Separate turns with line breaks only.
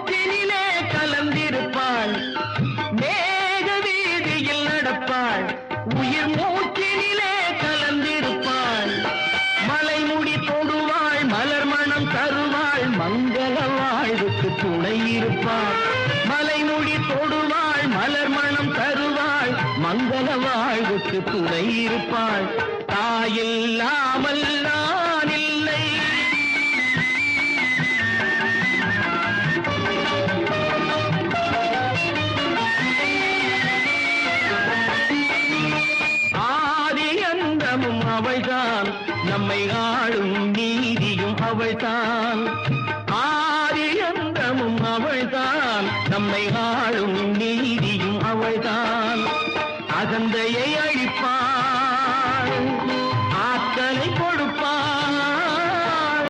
ஊற்றினிலே கலந்திருப்பாள். மேக வீதியில் நடப்பாள். உயிர் மூச்சினிலே கலந்திருப்பாள். மலைமுடி தொடுவாள் மலர் மனம் தருவாள் மங்கள வாழ்வுக்கு துணை இருப்பாள். மலைமுடி தொடுவாள் மலர் மனம் தருவாள் மங்கள வாழ்வுக்கு துணை இருப்பாள். தாயில்லாமல் சட்டமும் அவள்தான். நம்மை ஆளும் நீதியும் அவள்தான். ஆரியந்தமும் அவள்தான். நம்மை ஆளும் நீதியும் அவள்தான். அகந்தையை அழிப்பாள்